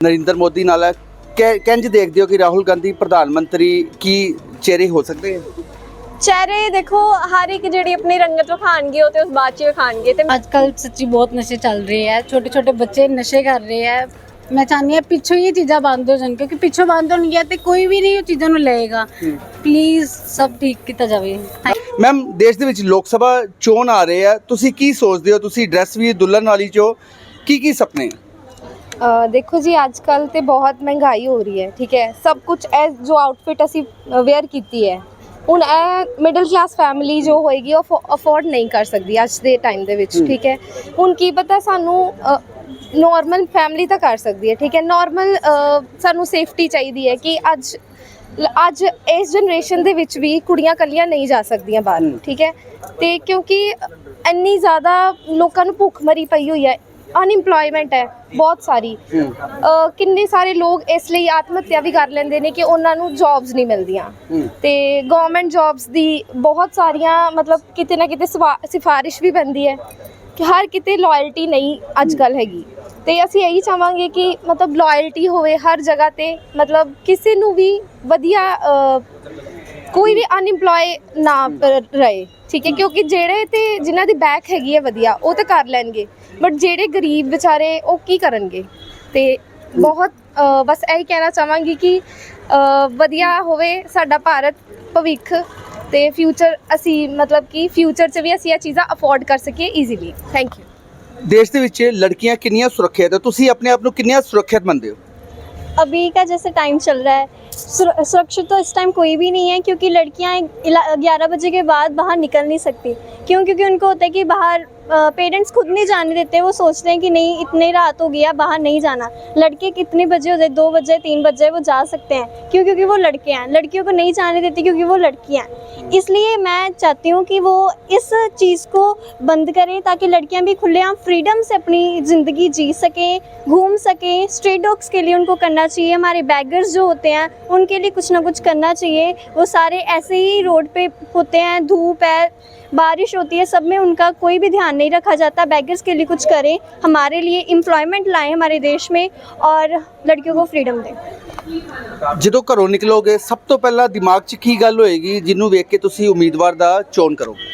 ਨਰਿੰਦਰ ਮੋਦੀ ਨਾਲ ਹੈ। ਕਿ- ਕਿੰਝ ਦੇਖਦੇ ਹੋ ਕਿ ਰਾਹੁਲ ਗਾਂਧੀ ਪ੍ਰਧਾਨ ਮੰਤਰੀ ਕੀ ਚਿਹਰੇ ਹੋ ਸਕਦੇ ਹੈ ਚਿਹਰੇ ਦੇਖੋ ਹਰ ਇੱਕ ਜਿਹੜੀ ਆਪਣੀ ਰੰਗਤ ਵਿਖਾਣਗੇ ਉਹ ਤੇ ਉਸ ਬਾਅਦ ਚ ਵਿਖਾਣਗੇ ਤੇ ਅੱਜ ਕੱਲ ਸੱਚੀ ਬਹੁਤ ਨਸ਼ੇ ਚੱਲ ਰਹੇ ਹੈ ਛੋਟੇ ਛੋਟੇ ਬੱਚੇ ਨਸ਼ੇ ਕਰ ਰਹੇ ਹੈ ਮੈਂ ਚਾਹੁੰਦੀ ਹਾਂ ਪਿੱਛੋਂ ਹੀ ਇਹ ਚੀਜ਼ਾਂ ਬੰਦ ਹੋ ਜਾਣ ਕਿਉਂਕਿ ਪਿੱਛੋਂ ਬੰਦ ਹੋਣਗੀਆਂ ਤੇ ਕੋਈ ਵੀ ਨਹੀਂ ਉਹ ਚੀਜ਼ਾਂ ਨੂੰ ਲਏਗਾ। ਪਲੀਜ਼ ਸਭ ਠੀਕ ਕੀਤਾ ਜਾਵੇ। ਮੈਮ ਦੇਸ਼ ਦੇ ਵਿੱਚ ਲੋਕ ਸਭਾ ਚੋਣ ਆ ਰਹੇ ਆ। ਤੁਸੀਂ ਕੀ ਸੋਚਦੇ ਹੋ? ਤੁਸੀਂ ਡਰੈਸ ਵੀ ਦੁਲਹਨ ਵਾਲੀ ਚੋ ਕੀ ਕੀ ਸੁਪਨੇ ਦੇਖੋ ਜੀ ਅੱਜ ਕੱਲ ਤੇ ਬਹੁਤ ਮਹਿੰਗਾਈ ਹੋ ਰਹੀ ਹੈ ਠੀਕ ਹੈ ਸਭ ਕੁਝ ਇਹ ਜੋ ਆਊਟਫਿਟ ਅਸੀਂ ਵੇਅਰ ਕੀਤੀ ਹੈ ਹੁਣ ਇਹ ਮਿਡਲ ਕਲਾਸ ਫੈਮਿਲੀ ਜੋ ਹੋਏਗੀ ਉਹ ਅਫੋਰਡ ਨਹੀਂ ਕਰ ਸਕਦੀ ਅੱਜ ਦੇ ਟਾਈਮ ਦੇ ਵਿੱਚ। ਠੀਕ ਹੈ ਹੁਣ ਕੀ ਪਤਾ ਸਾਨੂੰ ਨਾਰਮਲ ਫੈਮਿਲੀ ਤਾਂ ਕਰ ਸਕਦੀ ਹੈ ਠੀਕ ਹੈ ਨਾਰਮਲ ਸਾਨੂੰ ਸੇਫਟੀ ਚਾਹੀਦੀ ਹੈ ਕਿ ਅੱਜ ਅੱਜ ਇਸ ਜਨਰੇਸ਼ਨ ਦੇ ਵਿੱਚ ਵੀ ਕੁੜੀਆਂ ਕੱਲੀਆਂ ਨਹੀਂ ਜਾ ਸਕਦੀਆਂ ਬਾਹਰ। ਠੀਕ ਹੈ ਤੇ ਕਿਉਂਕਿ ਇੰਨੀ ਜ਼ਿਆਦਾ ਲੋਕਾਂ ਨੂੰ ਭੁੱਖ ਮਰੀ ਪਈ ਹੋਈ ਹੈ ਅਨਇੰਪਲੋਇਮੈਂਟ ਹੈ ਬਹੁਤ ਸਾਰੀ। ਅ, ਕਿੰਨੇ ਸਾਰੇ ਲੋਕ ਇਸ ਲਈ ਆਤਮ ਹੱਤਿਆ ਵੀ ਕਰ ਲੈਂਦੇ ਨੇ ਕਿ ਉਹਨਾਂ ਨੂੰ ਜੌਬਸ ਨਹੀਂ ਮਿਲਦੀਆਂ। ਤੇ ਗਵਰਨਮੈਂਟ ਜੌਬਸ ਦੀ ਬਹੁਤ ਸਾਰੀਆਂ ਮਤਲਬ ਕਿਤੇ ਨਾ ਕਿਤੇ ਸਿਫਾ- ਸਿਫਾਰਿਸ਼ ਵੀ ਪੈਂਦੀ ਹੈ ਕਿ ਹਰ ਕਿਤੇ ਲਾਇਲਟੀ ਨਹੀਂ ਅੱਜ ਕੱਲ ਹੈਗੀ। ਤੇ ਅਸੀਂ ਇਹੀ ਚਾਹਾਂਗੇ ਕਿ ਮਤਲਬ ਲਾਇਲਟੀ ਹੋਵੇ ਹਰ ਜਗ੍ਹਾ ਤੇ ਮਤਲਬ ਕਿਸੇ ਨੂੰ ਵੀ ਵਧੀਆ ਅ, ਕੋਈ ਵੀ ਅਨਇੰਪਲੋਏ ਨਾ ਪ- ਰਹੇ। ਠੀਕ ਹੈ ਕਿਉਂਕਿ ਜਿਹੜੇ ਤੇ ਜਿਨ੍ਹਾਂ ਦੀ ਬੈਕ ਹੈਗੀ ਹੈ ਵਧੀਆ ਉਹ ਤਾਂ ਕਰ ਲੈਣਗੇ। ਬਟ ਜਿਹੜੇ ਗਰੀਬ ਵਿਚਾਰੇ ਉਹ ਕੀ ਕਰਨਗੇ ਤੇ ਬਹੁਤ ਅ, ਬਸ ਇਹੀ ਕਹਿਣਾ ਚਾਹਾਂਗੀ ਕਿ ਅ, ਵਧੀਆ ਹੋਵੇ ਸਾਡਾ ਭਾਰਤ ਭਵਿੱਖ ਤੇ ਫਿਊਚਰ ਅਸੀਂ ਮਤਲਬ ਕਿ ਫਿਊਚਰ 'ਚ ਵੀ ਅਸੀਂ ਇਹ ਚੀਜ਼ਾਂ ਅਫੋਰਡ ਕਰ ਸਕੀਏ ਈਜ਼ੀਲੀ ਥੈਂਕ ਯੂ ਦੇਸ਼ ਦੇ ਵਿੱਚ ਲੜਕੀਆਂ ਕਿੰਨੀਆਂ ਸੁਰੱਖਿਅਤ ਹੈ ਤੁਸੀਂ ਆਪਣੇ ਆਪ ਨੂੰ ਕਿੰਨੀਆਂ ਸੁਰੱਖਿਅਤ ਮੰਨਦੇ ਹੋ अभी का जैसे टाइम चल रहा है सुर- सुरक्षित तो इस टाइम कोई भी नहीं है क्योंकि लड़कियां ग्यारह बजे के बाद बाहर निकल नहीं सकती क्यों क्योंकि उनको होता है कि बाहर पेरेंट्स खुद नहीं जाने देते वो सोचते हैं कि नहीं इतने रात हो गया बाहर नहीं जाना। लड़के कितने बजे हो जाए दो बजे तीन बजे वो जा सकते हैं। क्यों? क्योंकि वो लड़के हैं। लड़कियों को नहीं जाने देते क्योंकि वो लड़कियाँ हैं। इसलिए मैं चाहती हूँ कि वो इस चीज़ को बंद करें ताकि लड़कियाँ भी खुलेआम फ्रीडम से अपनी ज़िंदगी जी सकें घूम सकें। स्ट्रीट डॉग्स के लिए उनको करना चाहिए। हमारे बैगर्स जो होते हैं उनके लिए कुछ ना कुछ करना चाहिए। वो सारे ऐसे ही रोड पे होते हैं धूप है बारिश होती है सब में उनका कोई भी ध्यान नहीं रखा जाता बैगर्स के लिए कुछ करें हमारे लिए एम्प्लॉयमेंट लाएं हमारे देश में और लड़कियों को फ्रीडम दें ਜਦੋਂ ਘਰੋਂ ਨਿਕਲੋਗੇ ਸਭ ਤੋਂ ਪਹਿਲਾਂ ਦਿਮਾਗ 'ਚ ਕੀ ਗੱਲ ਹੋਏਗੀ ਜਿਹਨੂੰ ਵੇਖ ਕੇ ਤੁਸੀਂ ਉਮੀਦਵਾਰ ਦਾ ਚੋਣ ਕਰੋਗੇ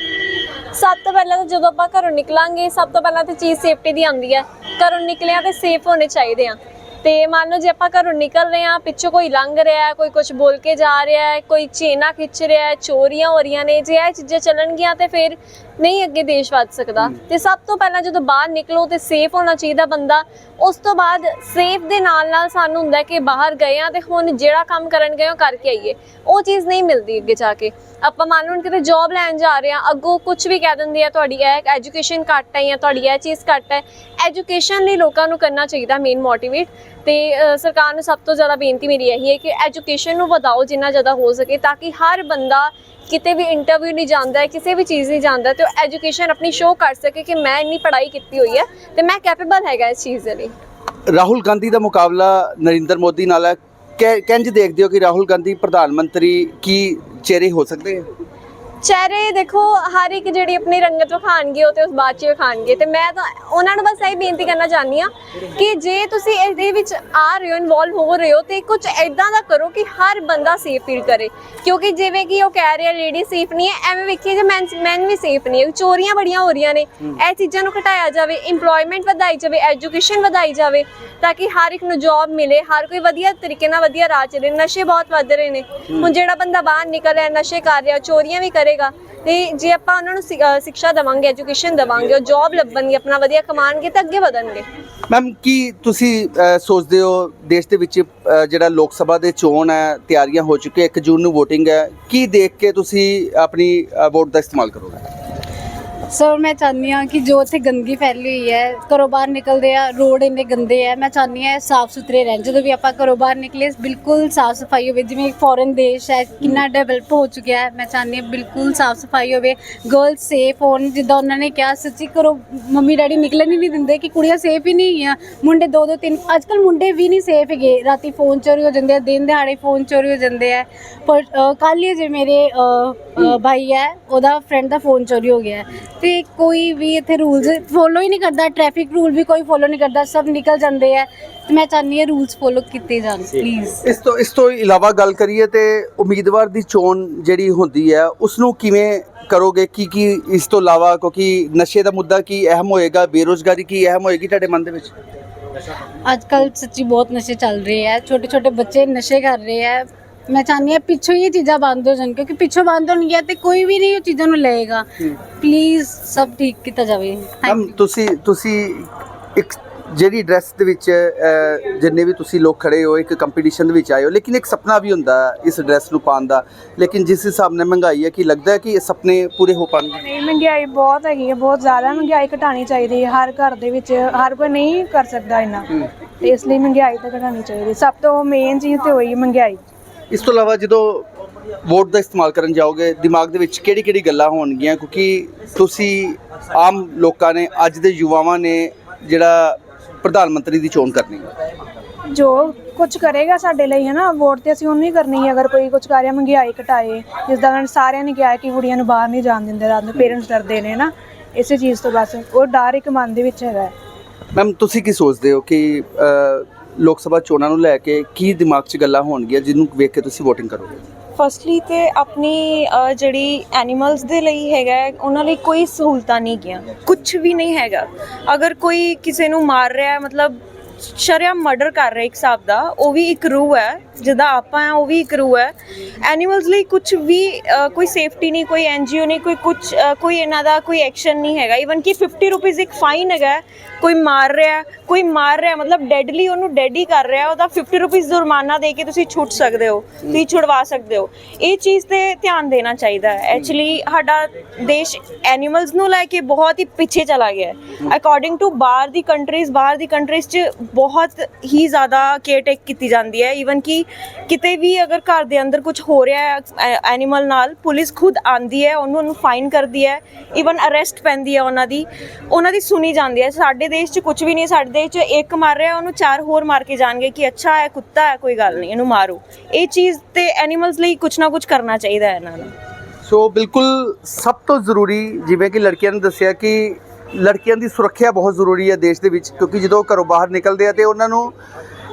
ਸਭ ਤੋਂ ਪਹਿਲਾਂ ਤਾਂ ਜਦੋਂ ਆਪਾਂ ਘਰੋਂ ਨਿਕਲਾਂਗੇ ਸਭ ਤੋਂ ਪਹਿਲਾਂ ਤਾਂ ਚੀਜ਼ ਸੇਫਟੀ ਦੀ ਆਉਂਦੀ ਹੈ ਘਰੋਂ ਨਿਕਲਿਆ ਤੇ ਸੇਫ ਹੋਣੇ ਚਾਹੀਦੇ ਆ ਤੇ ਮੰਨ ਲਓ ਜੇ ਆਪਾਂ ਘਰੋਂ ਨਿਕਲ ਰਹੇ ਆ ਪਿੱਛੋਂ ਕੋਈ ਲੰਘ ਰਿਹਾ ਹੈ ਕੋਈ ਕੁਝ ਬੋਲ ਕੇ ਜਾ ਰਿਹਾ ਹੈ ਕੋਈ ਚੇਨਾ ਖਿੱਚ ਰਿਹਾ ਹੈ ਚੋਰੀਆਂ ਹੋ ਰਹੀਆਂ ਨੇ ਜੇ ਇਹ ਚੀਜ਼ਾਂ ਚੱਲਣਗੀਆਂ ਤੇ ਫਿਰ ਨਹੀਂ ਅੱਗੇ ਦੇਸ਼ ਵੱਧ ਸਕਦਾ। ਤੇ ਸਭ ਤੋਂ ਪਹਿਲਾਂ ਜਦੋਂ ਬਾਹਰ ਨਿਕਲੋ ਤੇ ਸੇਫ ਹੋਣਾ ਚਾਹੀਦਾ ਬੰਦਾ ਉਸ ਤੋਂ ਬਾਅਦ ਸੇਫ ਦੇ ਨਾਲ ਨਾਲ ਸਾਨੂੰ ਹੁੰਦਾ ਕਿ ਬਾਹਰ ਗਏ ਆ ਤੇ ਹੁਣ ਜਿਹੜਾ ਕੰਮ ਕਰਨ ਗਏ ਉਹ ਕਰਕੇ ਆਈਏ। ਉਹ ਚੀਜ਼ ਨਹੀਂ ਮਿਲਦੀ ਅੱਗੇ ਜਾ ਕੇ। ਆਪਾਂ ਮੰਨ ਲਓ ਕਿਤੇ ਜੌਬ ਲੈਣ ਜਾ ਰਹੇ ਆ ਅੱਗੋਂ ਕੁਝ ਵੀ ਕਹਿ ਦਿੰਦੇ ਆ ਤੁਹਾਡੀ ਇਹ ਐਜੂਕੇਸ਼ਨ ਘੱਟ ਹੈ ਜਾਂ ਤੁਹਾਡੀ ਇਹ ਚੀਜ਼ ਘੱਟ ਹੈ ਐਜੂਕੇਸ਼ਨ ਲਈ ਲੋਕਾਂ ਨੂੰ ਕਰਨਾ ਚਾਹੀਦਾ ਮੇਨ ਮੋਟੀਵੇਟ ਤੇ ਸਰਕਾਰ ਨੂੰ ਸਭ ਤੋਂ ਜ਼ਿਆਦਾ ਬੇਨਤੀ ਮੇਰੀ ਇਹੀ ਹੈ ਕਿ ਐਜੂਕੇਸ਼ਨ ਨੂੰ ਵਧਾਓ ਜਿੰਨਾ ਜ਼ਿਆਦਾ ਹੋ ਸਕੇ ਤਾਂ ਕਿ ਹਰ ਬੰਦਾ ਕਿਤੇ ਵੀ ਇੰਟਰਵਿਊ ਨਹੀਂ ਜਾਂਦਾ ਹੈ ਕਿਸੇ ਵੀ ਚੀਜ਼ ਨਹੀਂ ਜਾਂਦਾ ਤੇ ਉਹ ਐਜੂਕੇਸ਼ਨ ਆਪਣੀ ਸ਼ੋਅ ਕਰ ਸਕੇ ਕਿ ਮੈਂ ਇੰਨੀ ਪੜ੍ਹਾਈ ਕੀਤੀ ਹੋਈ ਹੈ ਤੇ ਮੈਂ ਕੈਪੇਬਲ ਹੈਗਾ ਇਸ ਚੀਜ਼ ਦੇ ਲਈ। ਰਾਹੁਲ ਗਾਂਧੀ ਦਾ ਮੁਕਾਬਲਾ ਨਰਿੰਦਰ ਮੋਦੀ ਨਾਲ ਹੈ। ਕਿ- ਦੇਖਦੇ ਹੋ ਕਿ ਰਾਹੁਲ ਗਾਂਧੀ ਪ੍ਰਧਾਨ ਮੰਤਰੀ ਕੀ ਚਿਹਰੇ ਹੋ ਸਕਦੇ ਹੈ ਚਿਹਰੇ ਦੇਖੋ ਹਰ ਇੱਕ ਜਿਹੜੀ ਆਪਣੀ ਰੰਗਤ ਵਿਖਾਣਗੇ ਉਹ ਤੇ ਉਸ ਬਾਅਦ ਚ ਵਿਖਾਣਗੇ ਤੇ ਮੈਂ ਤਾਂ ਉਹਨਾਂ ਨੂੰ ਬਸ ਇਹੀ ਬੇਨਤੀ ਕਰਨਾ ਚਾਹੁੰਦੀ ਆ ਕਿ ਜੇ ਤੁਸੀਂ ਇਹਦੇ ਵਿੱਚ ਆ ਰਹੇ ਹੋ ਇਨਵੋਲਵ ਹੋ ਰਹੇ ਹੋ ਤੇ ਕੁਝ ਐਦਾਂ ਦਾ ਕਰੋ ਕਿ ਹਰ ਬੰਦਾ ਸੇਫ ਫੀਲ ਕਰੇ। ਕਿਉਂਕਿ ਜਿਵੇਂ ਕਿ ਉਹ ਕਹਿ ਰਿਹਾ ਲੇਡੀ ਸੇਫ ਨਹੀਂ ਹੈ। ਐਵੇਂ ਵੇਖੀਏ ਜੇ ਮੈਨ ਮੈਨ ਵੀ ਸੇਫ ਨਹੀਂ ਹੈ। ਚੋਰੀਆਂ ਬੜੀਆਂ ਹੋ ਰਹੀਆਂ ਨੇ। ਇਹ ਚੀਜ਼ਾਂ ਨੂੰ ਘਟਾਇਆ ਜਾਵੇ EMPLOYMENT ਵਧਾਈ ਜਾਵੇ ਐਜੂਕੇਸ਼ਨ ਵਧਾਈ ਜਾਵੇ ਤਾਂ ਕਿ ਹਰ ਇੱਕ ਨੂੰ ਜੌਬ ਮਿਲੇ ਹਰ ਕੋਈ ਵਧੀਆ ਤਰੀਕੇ ਨਾਲ ਵਧੀਆ ਰਾਹ ਚੱਲੇ। ਨਸ਼ੇ ਬਹੁਤ ਵੱਧ ਰਹੇ ਨੇ। ਹੁਣ ਜਿਹੜਾ ਬੰਦਾ ਬਾਹਰ ਨਿਕਲ ਰਿਹਾ ਨਸ਼ੇ ਕਰ ਰਿਹਾ ਚੋਰੀਆਂ ਵੀ ਕਰੇਗਾ ਤੇ ਜੇ ਆਪਾਂ ਉਹਨਾਂ ਨੂੰ ਸਿੱਖਿਆ ਦੇਵਾਂਗੇ, ਐਜੂਕੇਸ਼ਨ ਦੇਵਾਂਗੇ, ਉਹ ਜੌਬ ਲੱਭਣਗੇ, ਆਪਣਾ ਵਧੀਆ ਕਮਾਣਗੇ ਤਾਂ ਅੱਗੇ ਵਧਣਗੇ। ਮੈਮ ਕੀ ਤੁਸੀਂ ਸੋਚਦੇ ਹੋ ਦੇਸ਼ ਦੇ ਵਿੱਚ ਜਿਹੜਾ ਲੋਕ ਸਭਾ ਦੇ ਚੋਣ ਹੈ, ਤਿਆਰੀਆਂ ਹੋ ਚੁੱਕੀਆਂ 1 ਜੂਨ ਨੂੰ VOTING ਹੈ, ਕੀ ਦੇਖ ਕੇ ਤੁਸੀਂ ਆਪਣੀ ਵੋਟ ਦਾ ਇਸਤੇਮਾਲ ਕਰੋਗੇ? ਸਰ ਮੈਂ ਚਾਹੁੰਦੀ ਹਾਂ ਕਿ ਜੋ ਇੱਥੇ ਗੰਦਗੀ ਫੈਲੀ ਹੋਈ ਹੈ ਘਰੋਂ ਬਾਹਰ ਨਿਕਲਦੇ ਆ ਰੋਡ ਇੰਨੇ ਗੰਦੇ ਆ ਮੈਂ ਚਾਹੁੰਦੀ ਹਾਂ ਸਾਫ਼ ਸੁਥਰੇ ਰਹਿਣ। ਜਦੋਂ ਵੀ ਆਪਾਂ ਘਰੋਂ ਬਾਹਰ ਨਿਕਲੇ ਬਿਲਕੁਲ ਸਾਫ਼ ਸਫ਼ਾਈ ਹੋਵੇ ਜਿਵੇਂ ਇੱਕ ਫੋਰਨ ਦੇਸ਼ ਹੈ ਕਿੰਨਾ ਡਿਵੈਲਪ ਹੋ ਚੁੱਕਿਆ ਹੈ ਮੈਂ ਚਾਹੁੰਦੀ ਹਾਂ ਬਿਲਕੁਲ ਸਾਫ਼ ਸਫ਼ਾਈ ਹੋਵੇ। ਗਰਲਸ ਸੇਫ ਹੋਣ ਜਿੱਦਾਂ ਉਹਨਾਂ ਨੇ ਕਿਹਾ ਸੱਚੀ ਘਰੋਂ ਮੰਮੀ ਡੈਡੀ ਨਿਕਲਣ ਹੀ ਨਹੀਂ ਦਿੰਦੇ ਕਿ ਕੁੜੀਆਂ ਸੇਫ ਹੀ ਨਹੀਂ ਹੈਗੀਆਂ। ਮੁੰਡੇ ਦੋ ਦੋ ਤਿੰਨ ਅੱਜ ਕੱਲ ਮੁੰਡੇ ਵੀ ਨਹੀਂ ਸੇਫ ਹੈਗੇ। ਰਾਤੀ ਫੋਨ ਚੋਰੀ ਹੋ ਜਾਂਦੇ ਆ ਦਿਨ ਦਿਹਾੜੇ ਫੋਨ ਚੋਰੀ ਹੋ ਜਾਂਦੇ ਆ। ਪਰ ਕੱਲ੍ਹ ਹੀ ਜੇ ਮੇਰੇ ਭਾਈ ਹੈ ਉਹਦਾ ਫਰੈਂਡ ਦਾ ਫੋਨ ਚੋਰੀ ਹੋ ਗਿਆ ਹੈ। ਤੇ ਕੋਈ ਵੀ ਇੱਥੇ ਰੂਲਸ ਫੋਲੋ ਹੀ ਨਹੀਂ ਕਰਦਾ ਟ੍ਰੈਫਿਕ ਰੂਲ ਵੀ ਕੋਈ ਫੋਲੋ ਨਹੀਂ ਕਰਦਾ ਸਭ ਨਿਕਲ ਜਾਂਦੇ ਆ। ਤੇ ਮੈਂ ਚਾਹੁੰਦੀ ਹਾਂ ਰੂਲਸ ਫੋਲੋ ਕੀਤੇ ਜਾਣ ਪਲੀਜ਼ ਇਸ ਤੋਂ ਇਸ ਤੋਂ ਇਲਾਵਾ ਗੱਲ ਕਰੀਏ ਤੇ ਉਮੀਦਵਾਰ ਦੀ ਚੋਣ ਜਿਹੜੀ ਹੁੰਦੀ ਹੈ ਉਸ ਨੂੰ ਕਿਵੇਂ ਕਰੋਗੇ? ਕੀ ਕੀ ਇਸ ਤੋਂ ਇਲਾਵਾ ਕਿਉਂਕਿ ਨਸ਼ੇ ਦਾ ਮੁੱਦਾ ਕੀ ਅਹਿਮ ਹੋਏਗਾ ਬੇਰੋਜ਼ਗਾਰੀ ਕੀ ਅਹਿਮ ਹੋਏਗੀ ਤੁਹਾਡੇ ਮਨ ਦੇ ਵਿੱਚ? ਅੱਜ ਕੱਲ ਸੱਚੀ ਬਹੁਤ ਨਸ਼ੇ ਚੱਲ ਰਹੇ ਆ ਛੋਟੇ ਛੋਟੇ ਬੱਚੇ ਨਸ਼ੇ ਕਰ ਰਹੇ ਆ ਮੈਂ ਚਾਹੁੰਦੀ ਹਾਂ ਪਿੱਛੋਂ ਹੀ ਇਹ ਚੀਜ਼ਾਂ ਬੰਦ ਹੋ ਜਾਣ ਕਿਉਂਕਿ ਪਿੱਛੋਂ ਬੰਦ ਹੋਣਗੀਆਂ ਤੇ ਕੋਈ ਵੀ ਨਹੀਂ ਉਹ ਚੀਜ਼ਾਂ ਨੂੰ ਲਏਗਾ। ਪਲੀਜ਼ ਸਭ ਠੀਕ ਕੀਤਾ ਜਾਵੇ। ਥੈਂਕ ਮੈਮ ਤੁਸੀਂ ਤੁਸੀਂ ਇੱਕ ਜਿਹੜੀ ਡਰੈਸ ਦੇ ਵਿੱਚ ਅਹ, ਜਿੰਨੇ ਵੀ ਤੁਸੀਂ ਲੋਕ ਖੜੇ ਹੋ ਇੱਕ ਕੰਪੀਟੀਸ਼ਨ ਦੇ ਵਿੱਚ ਆਏ ਹੋ ਲੇਕਿਨ ਇੱਕ ਸੁਪਨਾ ਵੀ ਹੁੰਦਾ ਹੈ ਇਸ ਡਰੈਸ ਨੂੰ ਪਾਉਣ ਦਾ। ਲੇਕਿਨ ਜਿਸ ਹਿਸਾਬ ਨਾਲ ਮਹਿੰਗਾਈ ਹੈ ਕਿ ਲੱਗਦਾ ਹੈ ਕਿ ਇਹ ਸੁਪਨੇ ਪੂਰੇ ਹੋ ਪਾਣਗੇ ਨਹੀਂ ਮਹਿੰਗਾਈ ਬਹੁਤ ਹੈਗੀ ਹੈ ਬਹੁਤ ਜ਼ਿਆਦਾ ਮਹਿੰਗਾਈ ਘਟਾਣੀ ਚਾਹੀਦੀ ਹੈ। ਹਰ ਘਰ ਦੇ ਵਿੱਚ ਹਰ ਕੋਈ ਨਹੀਂ ਕਰ ਸਕਦਾ ਇੰਨਾ। ਤੇ ਇਸ ਲਈ ਮਹਿੰਗਾਈ ਤਾਂ ਘਟਾਣੀ ਚਾਹੀਦੀ ਸਭ ਤੋਂ ਮੇਨ ਚੀਜ਼ ਤੇ ਹੋਈ ਮਹਿੰਗਾਈ। ਇਸ ਤੋਂ ਇਲਾਵਾ ਜਦੋਂ ਵੋਟ ਦਾ ਇਸਤੇਮਾਲ ਕਰਨ ਜਾਓਗੇ ਦਿਮਾਗ ਦੇ ਵਿੱਚ ਕਿਹੜੀ ਕਿਹੜੀ ਗੱਲਾਂ ਹੋਣਗੀਆਂ? ਕਿਉਂਕਿ ਤੁਸੀਂ ਆਮ ਲੋਕਾਂ ਨੇ ਅੱਜ ਦੇ ਯੁਵਾਵਾਂ ਨੇ ਜਿਹੜਾ ਪ੍ਰਧਾਨ ਮੰਤਰੀ ਦੀ ਚੋਣ ਕਰਨੀ ਹੈ। ਜੋ ਕੁਝ ਕਰੇਗਾ ਸਾਡੇ ਲਈ ਹੈ ਨਾ ਵੋਟ ਤੇ ਅਸੀਂ ਉਹਨੂੰ ਹੀ ਕਰਨੀ ਹੈ ਅਗਰ ਕੋਈ ਕੁਝ ਕਰ ਰਿਹਾ ਮਹਿੰਗਾਈ ਘਟਾਏ ਜਿਸ ਦਾ ਸਾਰਿਆਂ ਨੇ ਕਿਹਾ ਕਿ ਕੁੜੀਆਂ ਨੂੰ ਬਾਹਰ ਨਹੀਂ ਜਾਣ ਦਿੰਦੇ ਰਾਤ ਨੂੰ ਪੇਰੈਂਟਸ ਡਰਦੇ ਨੇ ਨਾ ਇਸੇ ਚੀਜ਼ ਤੋਂ ਬਸ ਉਹ ਡਰ ਇੱਕ ਮਨ ਦੇ ਵਿੱਚ ਹੈਗਾ। ਮੈਮ ਤੁਸੀਂ ਕੀ ਸੋਚਦੇ ਹੋ ਕਿ ਲੋਕ ਸਭਾ ਚੋਣਾਂ ਨੂੰ ਲੈ ਕੇ ਕੀ ਦਿਮਾਗ 'ਚ ਗੱਲਾਂ ਹੋਣਗੀਆਂ ਜਿਹਨੂੰ ਵੇਖ ਕੇ ਤੁਸੀਂ ਵੋਟਿੰਗ ਕਰੋਗੇ? ਫਸਟਲੀ ਤੇ ਆਪਣੀ ਅ, ਜਿਹੜੀ ਐਨੀਮਲਸ ਦੇ ਲਈ ਹੈਗਾ ਹੈ, ਉਹਨਾਂ ਲਈ ਕੋਈ ਸਹੂਲਤਾਂ ਨਹੀਂ ਗਿਆ ਕੁਝ ਵੀ ਨਹੀਂ ਹੈਗਾ। ਅਗਰ ਕੋਈ ਕਿਸੇ ਨੂੰ ਮਾਰ ਰਿਹਾ ਹੈ, ਮਤਲਬ ਸ਼ਰਿਆ ਮਰਡਰ ਕਰ ਰਿਹਾ ਇੱਕ ਹਿਸਾਬ ਦਾ, ਉਹ ਵੀ ਇੱਕ ਰੂਹ ਹੈ, ਜਿੱਦਾਂ ਆਪਾਂ ਆ ਉਹ ਵੀ ਇੱਕ ਰੂਹ ਹੈ। ਐਨੀਮਲਸ ਲਈ ਕੁਝ ਵੀ ਕੋਈ ਸੇਫਟੀ ਨਹੀਂ, ਕੋਈ ਐਨਜੀਓ ਨਹੀਂ, ਕੋਈ ਕੁਝ ਕੋਈ ਇਹਨਾਂ ਦਾ ਕੋਈ ਐਕਸ਼ਨ ਨਹੀਂ ਹੈਗਾ। ਇਵਨ ਕਿ 50 ਰੁਪੀਸ ਇੱਕ ਫਾਈਨ ਹੈਗਾ ਕੋਈ ਮਾਰ ਰਿਹਾ ਕੋਈ ਮਾਰ ਰਿਹਾ ਮਤਲਬ ਡੈਡਲੀ ਉਹਨੂੰ ਡੈਡ ਹੀ ਕਰ ਰਿਹਾ ਉਹਦਾ 50 ਰੁਪੀਸ ਜੁਰਮਾਨਾ ਦੇ ਕੇ ਤੁਸੀਂ ਛੁੱਟ ਸਕਦੇ ਹੋ, ਤੁਸੀਂ ਛੁਡਵਾ ਸਕਦੇ ਹੋ। ਇਹ ਚੀਜ਼ ਤੇ ਧਿਆਨ ਦੇਣਾ ਚਾਹੀਦਾ ਹੈ। ਐਕਚੁਅਲੀ ਸਾਡਾ ਦੇਸ਼ ਐਨੀਮਲਸ ਨੂੰ ਲੈ ਕੇ ਬਹੁਤ ਹੀ ਪਿੱਛੇ ਚਲਾ ਗਿਆ ਹੈ। ਅਕੋਰਡਿੰਗ ਟੂ ਬਾਹਰ ਦੀ ਕੰਟਰੀਜ਼ ਬਾਹਰ ਦੀ ਕੰਟਰੀਜ਼ 'ਚ ਬਹੁਤ ਹੀ ਜ਼ਿਆਦਾ ਕੇਅਰ ਟੇਕ ਕੀਤੀ ਜਾਂਦੀ ਹੈ। ਈਵਨ ਕਿ ਕਿਤੇ ਵੀ ਅਗਰ ਘਰ ਦੇ ਅੰਦਰ ਕੁਝ ਹੋ ਰਿਹਾ ਹੈ ਐਨੀਮਲ ਨਾਲ, ਪੁਲਿਸ ਖੁਦ ਆਂਦੀ ਹੈ, ਉਹਨੂੰ ਉਹਨੂੰ ਫਾਈਨ ਕਰਦੀ ਹੈ। ਈਵਨ ਅਰੈਸਟ ਪੈਂਦੀ ਹੈ ਉਹਨਾਂ ਦੀ। ਉਹਨਾਂ ਦੀ ਸੁਣੀ ਜਾਂਦੀ ਹੈ। ਸਾਡੇ ਦੇਸ਼ 'ਚ ਕੁਝ ਵੀ ਨਹੀਂ, ਸਾਡੇ ਦੇਸ਼ 'ਚ ਇੱਕ ਮਾਰ ਰਿਹਾ, ਉਹਨੂੰ ਚਾਰ ਹੋਰ ਮਾਰ ਕੇ ਜਾਣਗੇ ਕਿ ਅੱਛਾ ਹੈ, ਕੁੱਤਾ ਹੈ, ਕੋਈ ਗੱਲ ਨਹੀਂ, ਇਹਨੂੰ ਮਾਰੋ। ਇਹ ਚੀਜ਼ ਤੇ ਐਨੀਮਲਸ ਲਈ ਕੁਝ ਨਾ ਕੁਝ ਕਰਨਾ ਚਾਹੀਦਾ ਹੈ ਇਹਨਾਂ ਨੂੰ। ਸੋ ਬਿਲਕੁਲ ਸਭ ਤੋਂ ਜ਼ਰੂਰੀ ਜਿਵੇਂ ਕਿ ਲੜਕੀਆਂ ਨੇ ਦੱਸਿਆ ਕਿ ਲੜਕੀਆਂ ਦੀ ਸੁਰੱਖਿਆ ਬਹੁਤ ਜ਼ਰੂਰੀ ਹੈ ਦੇਸ਼ ਦੇ ਵਿੱਚ, ਕਿਉਂਕਿ ਜਦੋਂ ਘਰੋਂ ਬਾਹਰ ਨਿਕਲਦੇ ਆ ਤੇ ਉਹਨਾਂ ਨੂੰ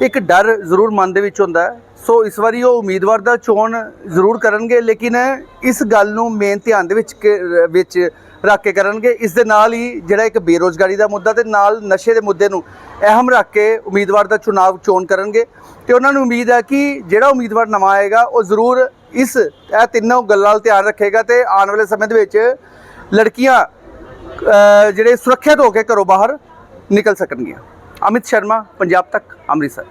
ਇੱਕ ਡਰ ਜ਼ਰੂਰ ਮਨ ਦੇ ਵਿੱਚ ਹੁੰਦਾ ਸੋ ਇਸ ਵਾਰੀ ਉਹ ਉਮੀਦਵਾਰ ਦਾ ਚੋਣ ਜ਼ਰੂਰ ਕਰਨਗੇ, ਲੇਕਿਨ ਇਸ ਗੱਲ ਨੂੰ ਮੇਨ ਧਿਆਨ ਦੇ ਵਿੱਚ ਕੇ- ਵਿੱਚ ਰੱਖ ਕੇ ਕਰਨਗੇ। ਇਸ ਦੇ ਨਾਲ ਹੀ ਜਿਹੜਾ ਇੱਕ ਬੇਰੋਜ਼ਗਾਰੀ ਦਾ ਮੁੱਦਾ ਤੇ ਨਾਲ ਨਸ਼ੇ ਦੇ ਮੁੱਦੇ ਨੂੰ ਅਹਿਮ ਰੱਖ ਕੇ ਉਮੀਦਵਾਰ ਦਾ ਚੁਣਾਵ ਚੋਣ ਕਰਨਗੇ। ਤੇ ਉਹਨਾਂ ਨੂੰ ਉਮੀਦ ਹੈ ਕਿ ਜਿਹੜਾ ਉਮੀਦਵਾਰ ਨਵਾਂ ਆਏਗਾ, ਉਹ ਜ਼ਰੂਰ ਇਸ ਇਹ ਤਿੰਨੋਂ ਗੱਲਾਂ ਵੱਲ ਧਿਆਨ ਰੱਖੇਗਾ ਤੇ ਆਉਣ ਵਾਲੇ ਸਮੇਂ ਦੇ ਵਿੱਚ ਲੜਕੀਆਂ ਜਿਹੜੇ ਸੁਰੱਖਿਅਤ ਹੋ ਕੇ ਘਰੋਂ ਬਾਹਰ ਨਿਕਲ ਸਕਣਗੀਆਂ। ਅਮਿਤ ਸ਼ਰਮਾ ਪੰਜਾਬ ਤੱਕ ਅੰਮ੍ਰਿਤਸਰ।